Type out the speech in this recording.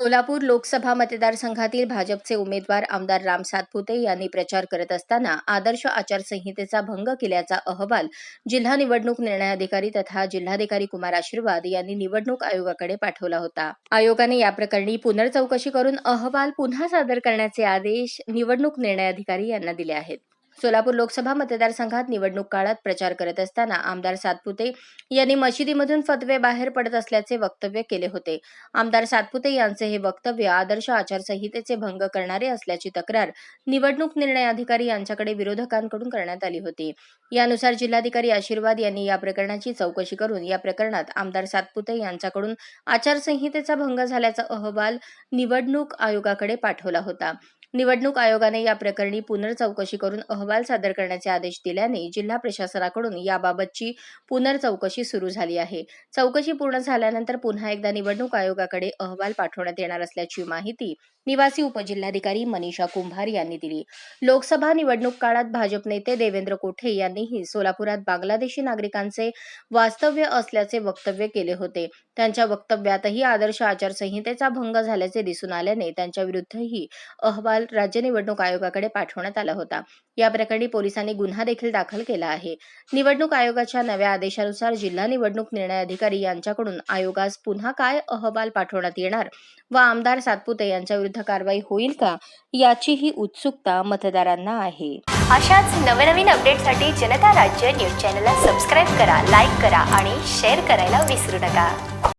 सोलापूर लोकसभा मतदारसंघातील भाजपचे उमेदवार आमदार राम सातपुते यांनी प्रचार करत असताना आदर्श आचारसंहितेचा भंग केल्याचा अहवाल जिल्हा निवडणूक निर्णय अधिकारी तथा जिल्हाधिकारी कुमार आशीर्वाद यांनी निवडणूक आयोगाकडे पाठवला होता. आयोगाने या प्रकरणी पुनर्चौकशी करून अहवाल पुन्हा सादर करण्याचे आदेश निवडणूक निर्णय अधिकारी यांना दिले आहेत. सोलापूर लोकसभा मतदारसंघात निवडणूक काळात प्रचार करत असताना आमदार सातपुते यांनी मशिदीमधून फतवे बाहेर पडत असल्याचे वक्तव्य केले होते. आमदार सातपुते यांचे हे वक्तव्य आदर्श आचारसंहितेचे भंग करणारे असल्याची तक्रार निवडणूक निर्णय अधिकारी यांच्याकडे विरोधकांकडून करण्यात आली होती. यानुसार जिल्हाधिकारी आशीर्वाद यांनी या प्रकरणाची चौकशी करून या प्रकरणात आमदार सातपुते यांच्याकडून आचारसंहितेचा भंग झाल्याचा अहवाल निवडणूक आयोगाकडे पाठवला होता. निवडणूक आयोगाने या प्रकरणी पुनर्चौकशी करून अहवाल सादर करण्याचे आदेश दिल्याने जिल्हा प्रशासनाकडून याबाबतची पुनर्चौकशी सुरू झाली आहे. चौकशी पूर्ण झाल्यानंतर पुन्हा एकदा निवडणूक आयोगाकडे अहवाल पाठवण्यात येणार असल्याची माहिती निवासी उपजिल्हाधिकारी मनीषा कुंभार यांनी दिली. लोकसभा निवडणूक काळात भाजप नेते देवेंद्र कोठे यांनीही सोलापुरात बांगलादेशी नागरिकांचे वास्तव्य असल्याचे वक्तव्य केले होते. त्यांच्या वक्तव्यातही आदर्श आचारसंहितेचा भंग झाल्याचे दिसून आल्याने त्यांच्या अहवाल अहवाल राज्य निवडणूक आयोगाकडे पाठवण्यात आला होता. या प्रकरणी पोलिसांनी गुन्हा देखील दाखल केला आहे. निवडणूक आयोगाच्या नव्या आदेशानुसार जिल्हा निवडणूक निर्णय अधिकारी यांच्याकडून आयोगास पुन्हा काय अहवाल पाठवण्यात येणार व आमदार सातपुते यांच्या विरुद्ध कारवाई होईल का याचीही उत्सुकता मतदारांना आहे. अशाच नवनवीन अपडेटसाठी जनता राज्य न्यूज चॅनलला सबस्क्राईब करा लाईक करा आणि शेअर करायला विसरू नका.